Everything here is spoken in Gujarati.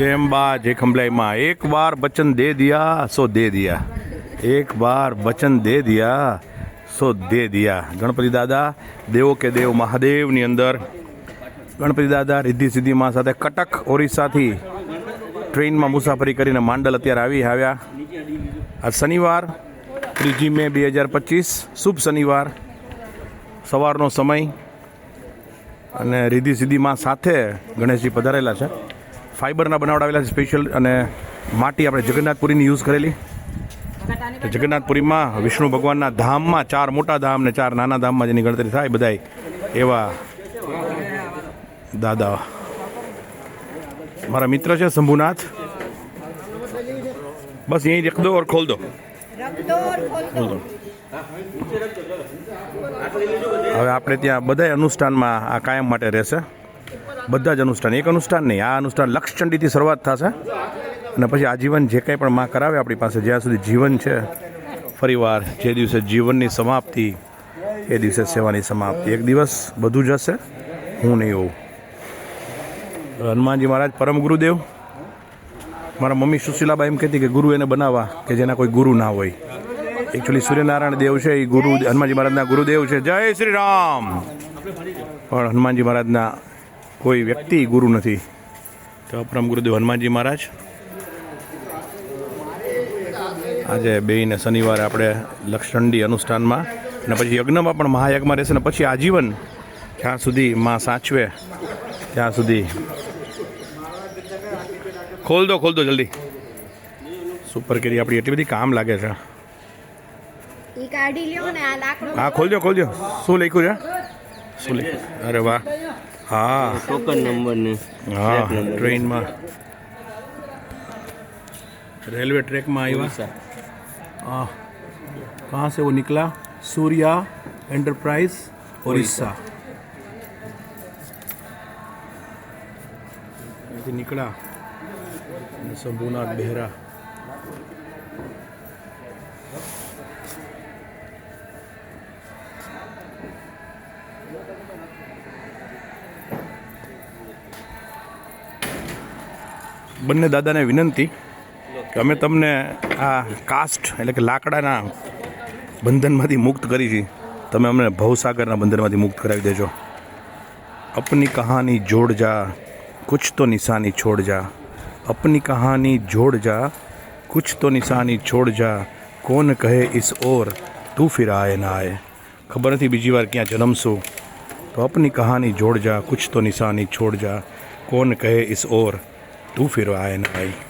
જેમ બા જે ખંભલાઈમાં, એક વાર વચન દે દિયા, સો દે દિયા. એક વાર વચન દે દિયા, સો દે દિયા. ગણપતિ દાદા, દેવો કે દેવ મહાદેવની અંદર, ગણપતિ દાદા રિદ્ધિ સિદ્ધિમાં સાથે કટક ઓરિસ્સાથી ટ્રેનમાં મુસાફરી કરીને માંડલ અત્યારે આવી આવ્યા. આ શનિવાર, ત્રીજી મે બે હજાર પચીસ, શુભ શનિવાર, સવારનો સમય. અને રીધી સિદ્ધિમાં સાથે ગણેશજી પધારેલા છે. ફાઇબરના બનાવડાવેલા છે સ્પેશિયલ અને માટી આપણે જગન્નાથપુરીની યુઝ કરેલી. જગન્નાથપુરીમાં વિષ્ણુ ભગવાનના ધામમાં ચાર મોટા ધામ ને ચાર નાના ધામમાં જેની ગણતરી થાય બધાય એવા દાદા. મારા મિત્ર છે શંભુનાથ. બસ અહીં રખ દો ઓર ખોલ દો. હવે આપણે ત્યાં બધા અનુષ્ઠાનમાં આ કાયમ માટે રહેશે. બધા જ અનુષ્ઠાન, એક અનુષ્ઠાન નહીં, આ અનુષ્ઠાન લક્ષચંડીથી શરૂઆત થશે. અને પછી આજીવન જે કંઈ પણ માં કરાવે આપણી પાસે, જ્યાં સુધી જીવન છે, ફરીવાર જે દિવસે જીવનની સમાપ્તિ, એ દિવસે સેવાની સમાપ્તિ. એક દિવસ બધું જશે હું નહીં હોઉં. હનુમાનજી મહારાજ, પરમ ગુરુદેવ, મારા મમ્મી સુશીલાબા એમ કહેતી કે ગુરુ એને બનાવવા કે જેના કોઈ ગુરુ ના હોય. એકચ્યુઅલી સૂર્યનારાયણ દેવ છે, એ ગુરુ, હનુમાનજી મહારાજના ગુરુદેવ છે. જય શ્રી રામ. પણ હનુમાનજી મહારાજના કોઈ વ્યક્તિ ગુરુ નથી. તો પરમ ગુરુદેવ હનુમાનજી મહારાજ આજે બેયને શનિવારે આપણે લક્ષંડી અનુષ્ઠાનમાં અને પછી યજ્ઞમાં પણ મહાયજ્ઞમાં રહેશે ને પછી આજીવન જ્યાં સુધી માં સાચવે ત્યાં સુધી. ખોલ દો ખોલ દો જલ્દી. સુપર કેરી આપણી એટલી બધી કામ લાગે છે. હા ખોલજો ખોલજો શું લખ્યું છે? શું લખ્યું? અરે વાહ. હા. ટોકન નંબર ને હા ટ્રેનમાં. રેલવે ટ્રેકમાં આવ્યા. હા. કહાં સે વો નિકલા સૂર્યા એન્ટરપ્રાઇઝ ઓરિસ્સા અહીંથી નીકળ્યા. શંભુનાથ બહેરા. બંને દાદાને વિનંતી કે અમે તમને આ કાસ્ટ એટલે કે લાકડાના બંધનમાંથી મુક્ત કરી છે. તમે અમને ભવસાગરના બંધનમાંથી મુક્ત કરાવી દેજો. અપની કહાની જોડ જા, કુછ તો નિશાની છોડ જા. અપની કહાની જોડ જા, કુછ તો નિશાની છોડ જા. કોણ કહે ઇસ ઓર, તું ફિર આય ના આય. ખબર નથી બીજી વાર ક્યાં જન્મશું. તો અપની કહાની જોડ જા, કુછ તો નિશાની છોડ જા. કોણ કહે ઇસ ઓર તું ફિર આય ના આય